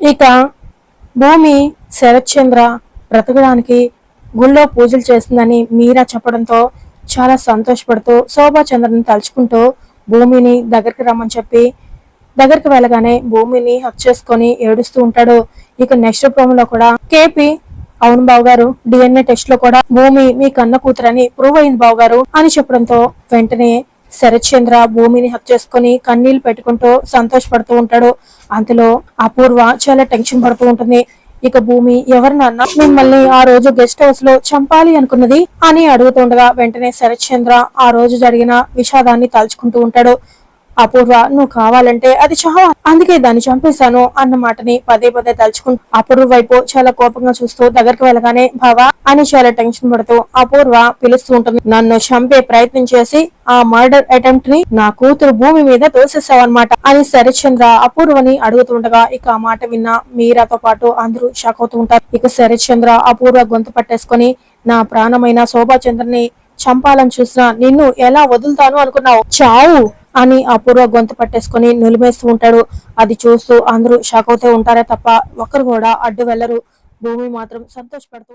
ఇక భూమి శరత్ చంద్ర బ్రతకడానికి గుళ్ళో పూజలు చేస్తుందని మీరా చెప్పడంతో చాలా సంతోషపడుతూ శోభా చంద్రని తలుచుకుంటూ భూమిని దగ్గరికి రమ్మని చెప్పి దగ్గరికి వెళ్ళగానే భూమిని హక్ చేసుకొని ఏడుస్తూ ఉంటాడు. ఇక నెక్స్ట్ ప్రోమోలో కూడా కేపీ అవును బావు గారు డిఎన్ఏ టెస్ట్లో కూడా భూమి మీ కన్న కూతురని ప్రూవ్ అయింది బావు గారు అని చెప్పడంతో వెంటనే శరత్ చంద్ర భూమిని హక్ చేసుకొని కన్నీళ్ళు పెట్టుకుంటూ సంతోషపడుతూ ఉంటాడు. అంతలో అపూర్వ చాలా టెన్షన్ పడుతూ ఉంటుంది. ఇక భూమి ఎవరినన్నా మిమ్మల్ని ఆ రోజు గెస్ట్ హౌస్లో చంపాలి అనుకున్నది అని అడుగుతుండగా వెంటనే శరత్ చంద్ర ఆ రోజు జరిగిన విషాదాన్ని తలుచుకుంటూ ఉంటాడు. అపూర్వ నువ్వు కావాలంటే అది చావా అందుకే దాన్ని చంపేశాను అన్న మాటని పదే పదే తలుచుకుంటూ అపూర్వ వైపు చాలా కోపంగా చూస్తూ దగ్గరికి వెళ్ళగానే బావా అని చాలా టెన్షన్ పడుతూ అపూర్వ పిలుస్తూ ఉంటుంది. నన్ను చంపే ప్రయత్నం చేసి ఆ మర్డర్ అటెంప్ట్ని నా కూతురు భూమి మీద తోసేసావన్నమాట అని శరత్చంద్ర అపూర్వని అడుగుతుండగా ఇక ఆ మాట విన్న మీరాతో పాటు అందరూ షాక్ అవుతూ ఉంటారు. ఇక శరత్చంద్ర అపూర్వ గొంతు పట్టేసుకొని నా ప్రాణమైన శోభాచంద్రని చంపాలని చూసినా నిన్ను ఎలా వదులుతాను అనుకున్నావు? చావు! అని అపూర్వ గొంతు పట్టేసుకొని నిలిమేస్తూ ఉంటాడు. అది చూస్తూ అందరూ షాక్ అవుతూ ఉంటారే తప్ప ఒక్కరు కూడా అడ్డు వెళ్ళరు భూమి మాత్రం సంతోషపడుతూ